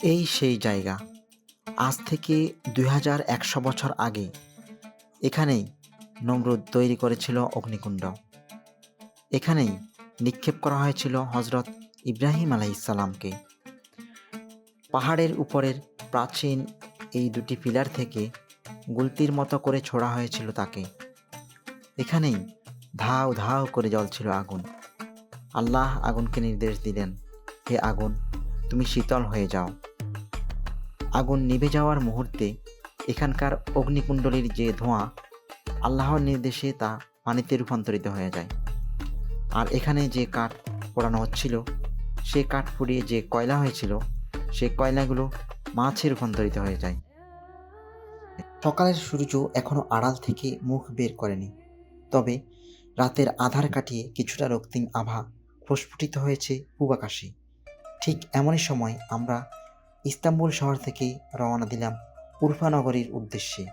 এই সেই জায়গা। আজ থেকে দুই হাজার একশো বছর আগে এখানেই নমরুদ তৈরি করেছিল অগ্নিকুণ্ড। এখানেই নিক্ষেপ করা হয়েছিল হজরত ইব্রাহিম আলাইসাল্লামকে পাহাড়ের উপরের প্রাচীন এই দুটি পিলার থেকে গুলতির মতো করে ছোড়া হয়েছিল তাকে। এখানেই ধাও ধাও করে জ্বলছিল আগুন। আল্লাহ আগুনকে নির্দেশ দিলেন, হে আগুন, তুমি শীতল হয়ে যাও। আগুন নিভে যাওয়ার মুহূর্তে এখানকার অগ্নিকুণ্ডলীর যে ধোঁয়া, আল্লাহর নির্দেশে তা পানিতে রূপান্তরিত হয়ে যায়। আর এখানে যে কাঠ পোড়ানো হচ্ছিল, সে কাঠ পুড়িয়ে যে কয়লা হয়েছিল, সে কয়লাগুলো মাছে রূপান্তরিত হয়ে যায়। সকালের সূর্য এখনও আড়াল থেকে মুখ বের করেনি। তবে রাতের আধার কাটিয়ে কিছুটা রক্তিম আভা প্রস্ফুটিত হয়েছে পূবাকাশে ঠিক এমনই সময় আমরা ইস্তাম্বুল শহর থেকে রওনা দিলাম উরফা নগরীর উদ্দেশ্যে।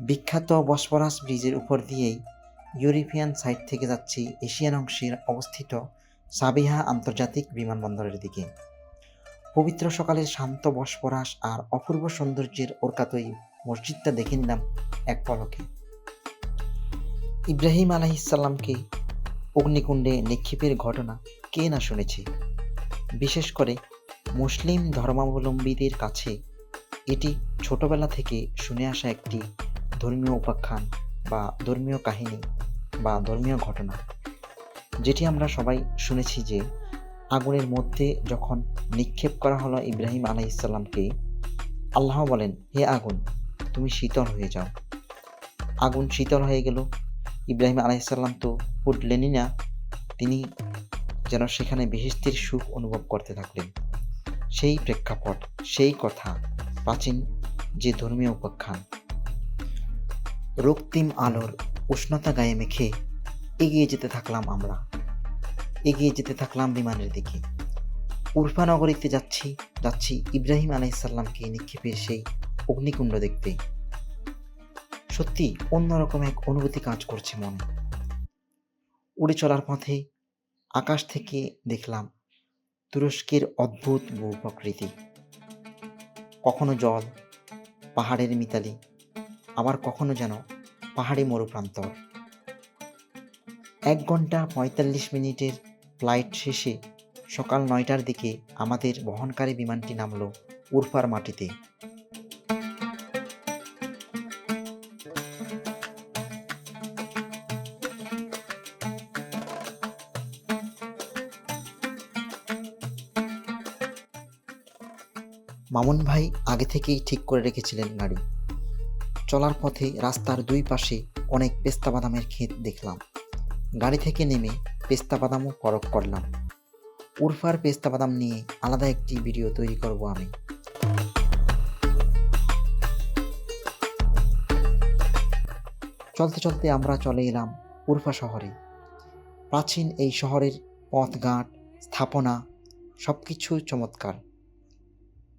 বিখ্যাত বসপরাস ব্রিজের উপর দিয়েই ইউরোপিয়ান সাইড থেকে যাচ্ছি এশিয়ান অংশে অবস্থিত সাবিহা আন্তর্জাতিক বিমানবন্দরের দিকে। পবিত্র সকালের শান্ত বসপরাস আর অপূর্ব সৌন্দর্যের ওরকাতই মসজিদটা দেখে নিলাম এক পলকে। ইব্রাহিম আলাহিসাল্লামকে অগ্নিকুণ্ডে নিক্ষেপের ঘটনা কে না শুনেছে? বিশেষ করে মুসলিম ধর্মাবলম্বীদের কাছে এটি ছোটবেলা থেকে শুনে আসা একটি ধর্মীয় উপাখ্যান বা ধর্মীয় কাহিনী বা ধর্মীয় ঘটনা। যেটি আমরা সবাই শুনেছি যে আগুনের মধ্যে যখন নিক্ষেপ করা হলো ইব্রাহিম আলাইসাল্লামকে আল্লাহ বলেন, হে আগুন, তুমি শীতল হয়ে যাও। আগুন শীতল হয়ে গেল। ইব্রাহিম আলাইসাল্লাম তো ফুটলেনই না। তিনি যেন সেখানে বেহেস্তির সুখ অনুভব করতে থাকলেন। সেই প্রেক্ষাপট, সেই কথা প্রাচীন যে ধর্মীয় উপাখ্যান। রক্তিম আলোর উষ্ণতা গায়ে মেখে এগিয়ে যেতে থাকলাম আমরা। এগিয়ে যেতে থাকলাম বিমানের দিকে। উরফা নগরীতে যাচ্ছি যাচ্ছি ইব্রাহিম আলাইসাল্লামকে নিক্ষেপের সেই অগ্নিকুণ্ড দেখতে। সত্যি অন্যরকম এক অনুভূতি কাজ করছে মনে। উড়ে চলার পথে আকাশ থেকে দেখলাম তুরস্কের অদ্ভুত ভূ প্রকৃতি কখনো জল, পাহাড়ের মিতালি, আবার কখনো যেন পাহাড়ি মরুপ্রান্তর। এক ঘণ্টা পঁয়তাল্লিশ মিনিটের ফ্লাইট শেষে সকাল নয়টার দিকে আমাদের বহনকারী বিমানটি নামলো উরফার মাটিতে। মামুন ভাই আগে থেকেই ঠিক করে রেখেছিলেন গাড়ি চলার পথে রাস্তার দুই পাশে অনেক পেস্তা বাদামের ক্ষেত দেখলাম। গাড়ি থেকে নেমে পেস্তা বাদামও পরখ করলাম। উরফার পেস্তা বাদাম নিয়ে আলাদা একটি ভিডিও তৈরি করব আমি। চলতে চলতে আমরা চলে এলাম উরফা শহরে। প্রাচীন এই শহরের পথঘাট স্থাপনা সব কিছু চমৎকার।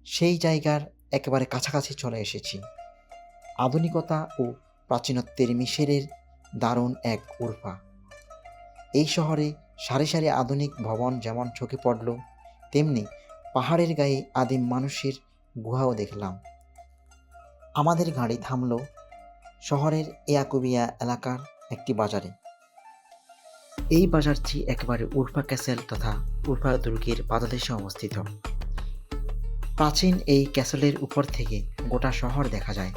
সেই জায়গার একেবারে কাছাকাছি চলে এসেছি। আধুনিকতা ও প্রাচীনত্বের মিশেরের দারুণ এক উর্ফা। এই শহরে সারি সারি আধুনিক ভবন যেমন চোখে পড়ল, তেমনি পাহাড়ের গায়ে আদিম মানুষের গুহাও দেখলাম। আমাদের গাড়ি থামল শহরের ইয়াকুবিয়া এলাকার একটি বাজারে। এই বাজারটি একেবারে উর্ফা ক্যাসেল তথা উর্ফা দুর্গের পাদদেশে অবস্থিত। প্রাচীন এই ক্যাসেলের উপর থেকে গোটা শহর দেখা যায়।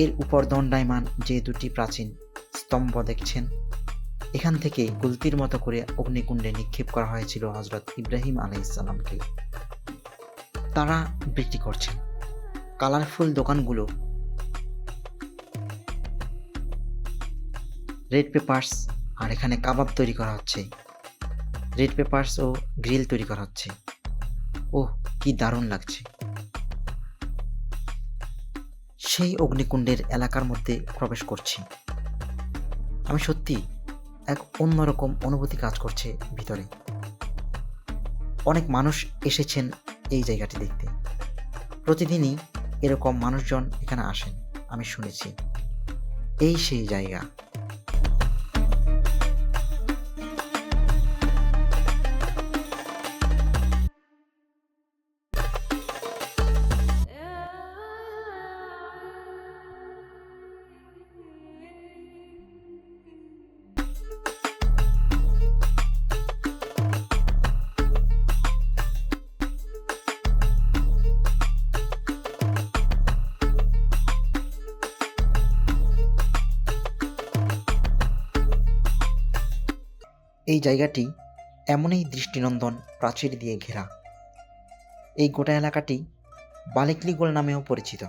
এর উপর দণ্ডায়মান যে দুটি প্রাচীন স্তম্ভ দেখছেন, এখান থেকে গুলতির মতো করে অগ্নিকুণ্ডে নিক্ষেপ করা হয়েছিল হজরত ইব্রাহিম আলাইসাল্লামকে তারা বিক্রি করছেন। কালারফুল দোকানগুলো, রেড পেপার্স, আর এখানে কাবাব তৈরি করা হচ্ছে। রেড পেপার্স ও গ্রিল তৈরি করা হচ্ছে। ওহ কি দারুণ লাগছে। সেই অগ্নিকুণ্ডের এলাকার মধ্যে প্রবেশ করছি। আমি সত্যি এক অন্যরকম অনুভূতি কাজ করছে ভিতরে। অনেক মানুষ এসেছেন এই জায়গাটি দেখতে। প্রতিদিনই এরকম মানুষজন এখানে আসেন, আমি শুনেছি। এই সেই জায়গা। এই জায়গাটি এমনই দৃষ্টিনন্দন প্রাচীর দিয়ে ঘেরা। এই গোটা এলাকাটি বালিকলিগোল নামেও পরিচিত।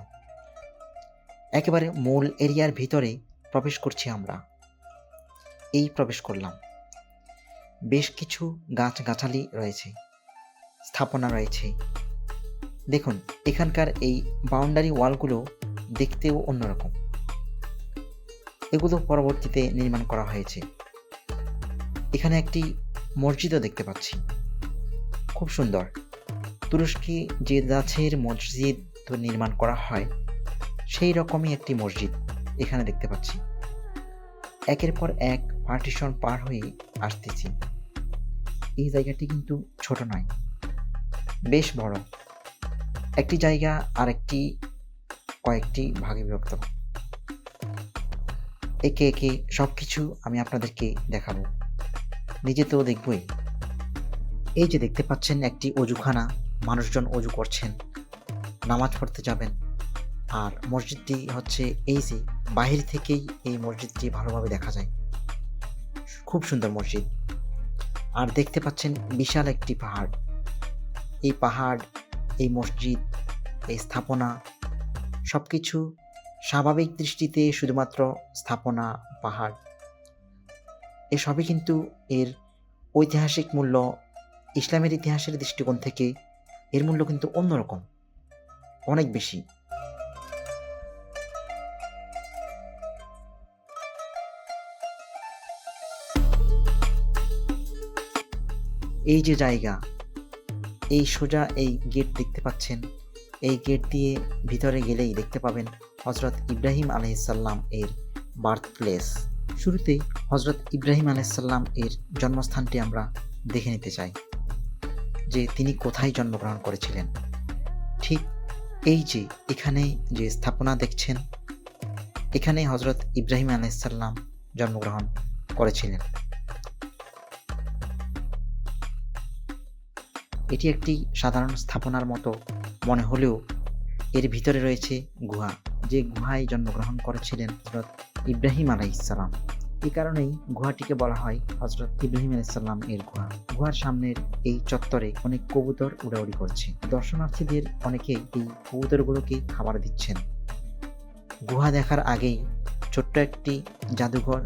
একেবারে মূল এরিয়ার ভিতরে প্রবেশ করছি আমরা। এই প্রবেশ করলাম। বেশ কিছু গাছগাছালি রয়েছে, স্থাপনা রয়েছে। দেখুন, এখানকার এই বাউন্ডারি ওয়ালগুলো দেখতেও অন্যরকম। এগুলো পরবর্তীতে নির্মাণ করা হয়েছে। এখানে একটি মসজিদও দেখতে পাচ্ছি। খুব সুন্দর। তুরস্কে যে গাছের মসজিদ নির্মাণ করা হয়, সেই রকমই একটি মসজিদ এখানে দেখতে পাচ্ছি। একের পর এক পার্টিশন পার হয়ে আসতেছি। এই জায়গাটি কিন্তু ছোট নয়, বেশ বড়। একটি জায়গা আর একটি কয়েকটি ভাগে বিভক্ত। একে একে সব কিছু আমি আপনাদেরকে দেখাবো। নিজে তো দেখবই। এই যে দেখতে পাচ্ছেন একটি অজুখানা, মানুষজন অজু করছেন, নামাজ পড়তে যাবেন। আর মসজিদটি হচ্ছে এই যে, বাহির থেকেই এই মসজিদটি ভালোভাবে দেখা যায়। খুব সুন্দর মসজিদ। আর দেখতে পাচ্ছেন বিশাল একটি পাহাড়। এই পাহাড়, এই মসজিদ, এই স্থাপনা সব কিছু স্বাভাবিক দৃষ্টিতে শুধুমাত্র স্থাপনা, পাহাড়। এসবই কিন্তু এর ঐতিহাসিক মূল্য, ইসলামের ইতিহাসের দৃষ্টিকোণ থেকে এর মূল্য কিন্তু অন্যরকম, অনেক বেশি। এই যে জায়গা, এই সোজা এই গেট দেখতে পাচ্ছেন। এই গেট দিয়ে ভিতরে গেলেই দেখতে পাবেন হজরত ইব্রাহিম আলহিসাল্লাম এর বার্থ প্লেস শুরুতেই হজরত ইব্রাহিম আলহিসাল্লাম এর জন্মস্থানটি আমরা দেখে নিতে চাই, যে তিনি কোথায় জন্মগ্রহণ করেছিলেন। ঠিক এই যে এখানে যে স্থাপনা দেখছেন, এখানে হজরত ইব্রাহিম আলাইসাল্লাম জন্মগ্রহণ করেছিলেন। এটি একটি সাধারণ স্থাপনার মতো মনে হলেও এর ভিতরে রয়েছে গুহা, যে গুহায় জন্মগ্রহণ করেছিলেন হজরত ইব্রাহিম আলাইসাল্লাম এই কারণেই গুহাটিকে বলা হয় হজরত ইব্রাহিম আলাইসাল্লাম এর গুহা। গুহার সামনের এই চত্বরে অনেক কবুতর উড়াউড়ি করছে। দর্শনার্থীদের অনেকে এই কবুতরগুলোকে খাবার দিচ্ছেন। গুহা দেখার আগেই ছোট্ট একটি জাদুঘর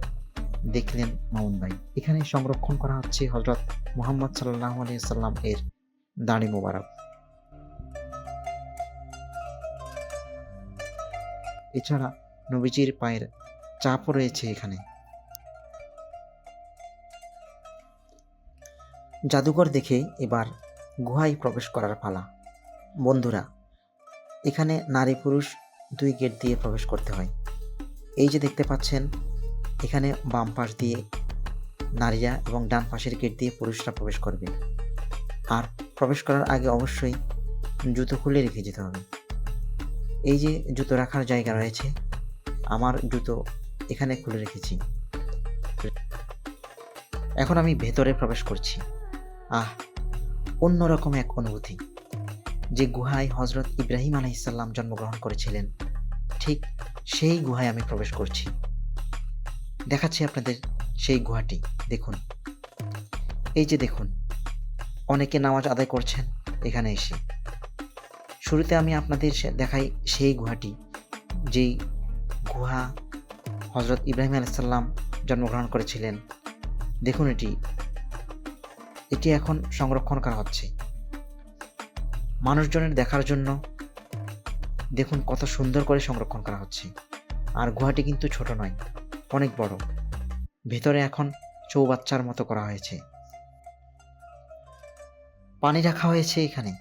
দেখলেন মামুন ভাই। এখানে সংরক্ষণ করা হচ্ছে হজরত মুহাম্মদ সাল্লাহ আলিয়াল্লাম এর দাড়ি মোবারক। এছাড়া নবীজির পায়ের চাপও রয়েছে এখানে। জাদুঘর দেখে এবার গুহায় প্রবেশ করার পালা। বন্ধুরা, এখানে নারী পুরুষ দুই গেট দিয়ে প্রবেশ করতে হয়। এই যে দেখতে পাচ্ছেন, এখানে বাম পাশ দিয়ে নারীরা এবং ডান পাশের গেট দিয়ে পুরুষরা প্রবেশ করবে। আর প্রবেশ করার আগে অবশ্যই জুতো খুলে রেখে যেতে হবে। এই যে জুতো রাখার জায়গা রয়েছে, আমার জুতো এখানে খুলে রেখেছি। এখন আমি ভেতরে প্রবেশ করছি। আহ, অন্যরকম এক অনুভূতি, যে গুহায় হজরত ইব্রাহিম আলাইসাল্লাম জন্মগ্রহণ করেছিলেন। ঠিক সেই গুহায় আমি প্রবেশ করছি। দেখাচ্ছি আপনাদের সেই গুহাটি। দেখুন। এই যে দেখুন, অনেকে নামাজ আদায় করছেন এখানে এসে। শুরুতে আমি আপনাদের দেখাই সেই গুহাটি, যেই গুহা হজরত ইব্রাহিম আলাইসাল্লাম জন্মগ্রহণ করেছিলেন। দেখুন এটি। এটি এখন সংরক্ষণ করা হচ্ছে। মানুষজনের দেখার জন্য দেখুন কত সুন্দর করে সংরক্ষণ করা হচ্ছে। আর গুহাটি কিন্তু ছোট নয়, অনেক বড়। ভেতরে এখন চৌবাচ্চার মতো করা হয়েছে। পানি রাখা হয়েছে এখানে।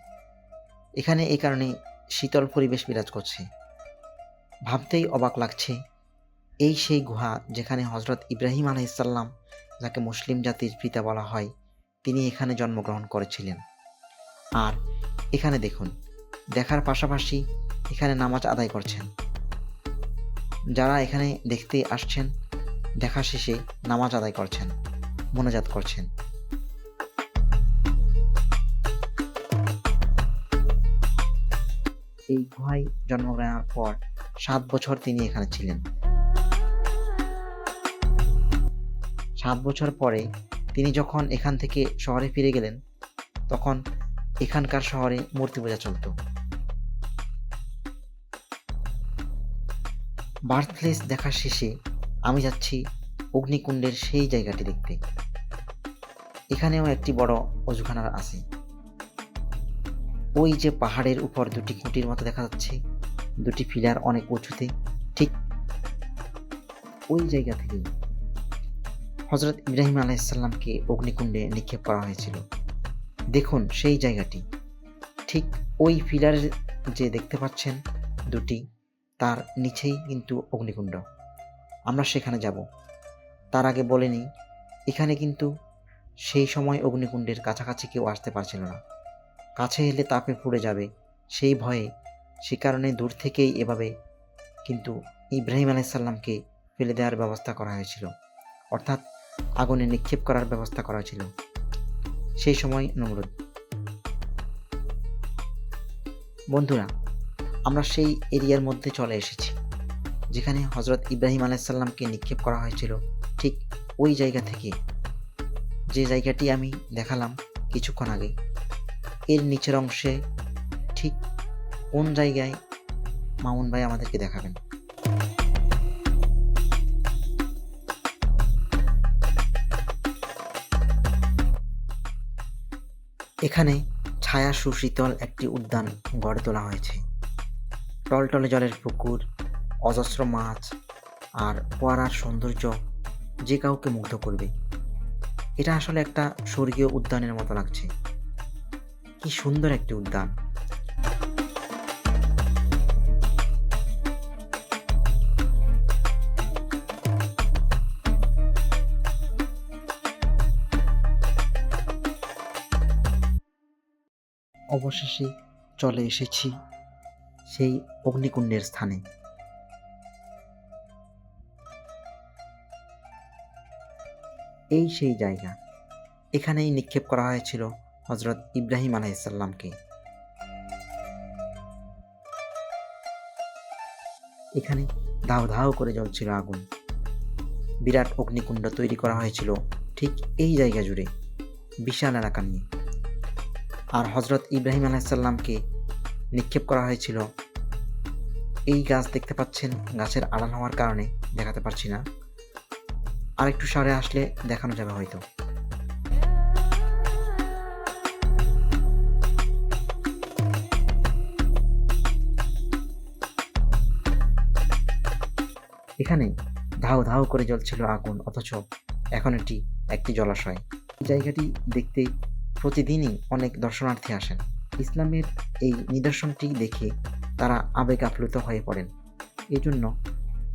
এখানে এই কারণে শীতল পরিবেশ বিরাজ করছে। ভাবতেই অবাক লাগছে এই সেই গুহা যেখানে হজরত ইব্রাহিম আলাইসাল্লাম যাকে মুসলিম জাতির পিতা বলা হয়, তিনি এখানে জন্মগ্রহণ করেছিলেন। আর এখানে দেখুন, দেখার পাশাপাশি এখানে নামাজ আদায় করছেন। যারা এখানে দেখতে আসছেন, দেখা শেষে নামাজ আদায় করছেন, মোনাজাত করছেন। এই গুহায় জন্মগ্রহণের পর সাত বছর তিনি এখানে ছিলেন। সাত বছর পরে তিনি যখন এখান থেকে শহরে ফিরে গেলেন, তখন এখানকার শহরে মূর্তি পূজা চলত। বার্থপ্লেস দেখার শেষে আমি যাচ্ছি অগ্নিকুণ্ডের সেই জায়গাটি দেখতে। এখানেও একটি বড় অজুখানা আছে। ওই যে পাহাড়ের উপর দুটি খুঁটির মতো দেখা যাচ্ছে, দুটি পিলার অনেক উঁচুতে, ঠিক ওই জায়গা থেকেই হজরত ইব্রাহিম আলাইসাল্লামকে অগ্নিকুণ্ডে নিক্ষেপ করা হয়েছিল। দেখুন সেই জায়গাটি। ঠিক ওই পিলারের যে দেখতে পাচ্ছেন দুটি, তার নিচেই কিন্তু অগ্নিকুণ্ড। আমরা সেখানে যাব। তার আগে বলে নিই, এখানে কিন্তু সেই সময় অগ্নিকুণ্ডের কাছাকাছি কেউ আসতে পারছিল না। কাছে এলে তাপে পুড়ে যাবে, সেই ভয়ে, সে কারণে দূর থেকেই এভাবে কিন্তু ইব্রাহিম আলাইসাল্লামকে ফেলে দেওয়ার ব্যবস্থা করা হয়েছিল। অর্থাৎ আগুনে নিক্ষেপ করার ব্যবস্থা করা ছিল সেই সময় নমরুদ। বন্ধুরা, আমরা সেই এরিয়ার মধ্যে চলে এসেছি, যেখানে হজরত ইব্রাহিম আলাইসাল্লামকে নিক্ষেপ করা হয়েছিল ঠিক ওই জায়গা থেকে। যে জায়গাটি আমি দেখালাম কিছুক্ষণ আগে, এর নিচের অংশে ঠিক কোন জায়গায় মামুন ভাই আমাদেরকে দেখাবেন? এখানে ছায়া সুশীতল একটি উদ্যান গড়ে তোলা হয়েছে। টলটলে জলের পুকুর, অজস্র মাছ আর ফোয়ারার সৌন্দর্য যে কাউকে মুগ্ধ করবে। এটা আসলে একটা স্বর্গীয় উদ্যানের মতো লাগছে। কি সুন্দর একটি উদ্যান। অবশেষে চলে এসেছি সেই অগ্নিকুণ্ডের স্থানে। এই সেই জায়গা। এখানেই নিক্ষেপ করা হয়েছিল হজরত ইব্রাহিম আলাইসাল্লামকে এখানে ধাও ধাও করে জ্বলছিল আগুন। বিরাট অগ্নিকুণ্ড তৈরি করা হয়েছিল ঠিক এই জায়গা জুড়ে। বিশাল এলাকা নিয়ে। আর হজরত ইব্রাহিম আলাইসাল্লামকে নিক্ষেপ করা হয়েছিল। এই গাছ দেখতে পাচ্ছেন, গাছের আড়াল হওয়ার কারণে দেখাতে পারছি না। আর একটু সারে আসলে দেখানো যাবে হয়তো। এখানে ধাও ধাও করে জ্বলছিল আগুন, অথচ এখন এটি একটি জলাশয়। জায়গাটি দেখতে প্রতিদিনই অনেক দর্শনার্থী আসেন। ইসলামের এই নিদর্শনটি দেখে তারা আবেগ আপ্লুত হয়ে পড়েন। এই জন্য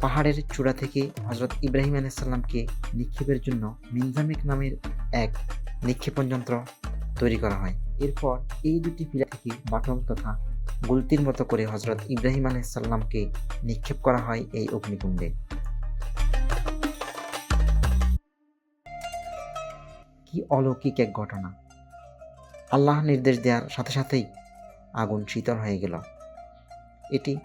পাহাড়ের চূড়া থেকে হজরত ইব্রাহিম আলাইসাল্লামকে নিক্ষেপের জন্য মিনজামিক নামের এক নিক্ষেপণ যন্ত্র তৈরি করা হয়। এরপর এই দুটি পিলা থেকে বাটল তথা গুলতির মতো করে হজরত ইব্রাহিম আলাইসাল্লামকে নিক্ষেপ করা হয় এই অগ্নিকুণ্ডে। কি অলৌকিক এক ঘটনা! আল্লাহ নির্দেশ দেওয়ার সাথে সাথেই আগুন শীতল হয়ে গেল। এটি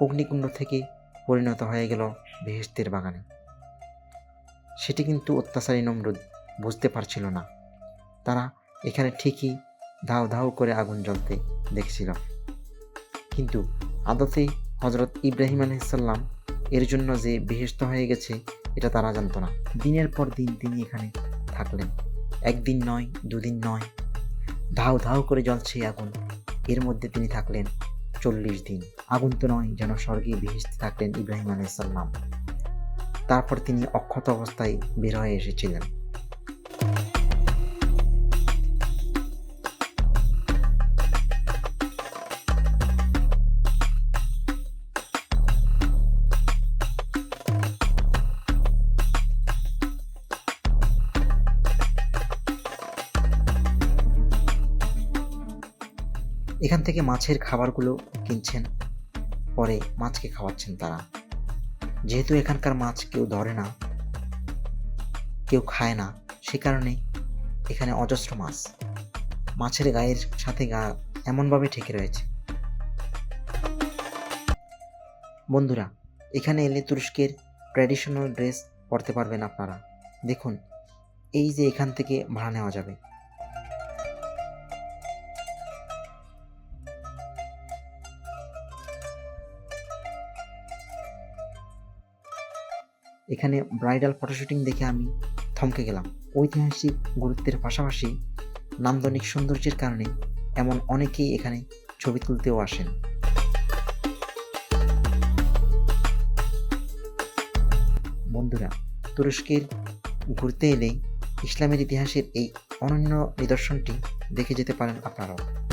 অগ্নিকুণ্ড থেকে পরিণত হয়ে গেল বেহেস্তের বাগানে। সেটি কিন্তু অত্যাচারী নমরুদ বুঝতে পারছিল না। তারা এখানে ঠিকই ধাও ধাও করে আগুন জ্বলতে দেখছিল। কিন্তু আদতে হজরত ইব্রাহিম আলহিসাল্লাম এর জন্য যে বেহেস্ত হয়ে গেছে, এটা তারা জানত না। দিনের পর দিন তিনি এখানে থাকলেন। একদিন নয়, দুদিন নয় ধাও ধাও করে জ্বলছে আগুন। এর মধ্যে তিনি থাকলেন চল্লিশ দিন। আগুন তো নয় যেন স্বর্গে বেহেস্তে থাকলেন ইব্রাহিম আলাইসাল্লাম তারপর তিনি অক্ষত অবস্থায় বের হয়ে এসেছিলেন। এখান থেকে মাছের খাবারগুলো কিনছেন, পরে মাছকে খাওয়াচ্ছেন তারা। যেহেতু এখানকার মাছ কেউ ধরে না, কেউ খায় না, সে কারণে এখানে অজস্র মাছ। মাছের গায়ের সাথে গা এমনভাবে ঠেকে রয়েছে। বন্ধুরা, এখানে এলে তুরস্কের ট্র্যাডিশনাল ড্রেস পরতে পারবেন আপনারা। দেখুন, এই যে এখান থেকে ভাড়া নেওয়া যাবে। এখানে ব্রাইডাল ফটোশুটিং দেখে আমি থমকে গেলাম। ঐতিহাসিক গুরুত্বের পাশাপাশি নান্দনিক সৌন্দর্যের কারণে এমন অনেকেই এখানে ছবি তুলতেও আসেন। বন্ধুরা, তুরস্কের ঘুরতে এলে ইসলামের ইতিহাসের এই অনন্য নিদর্শনটি দেখে যেতে পারেন আপনারাও।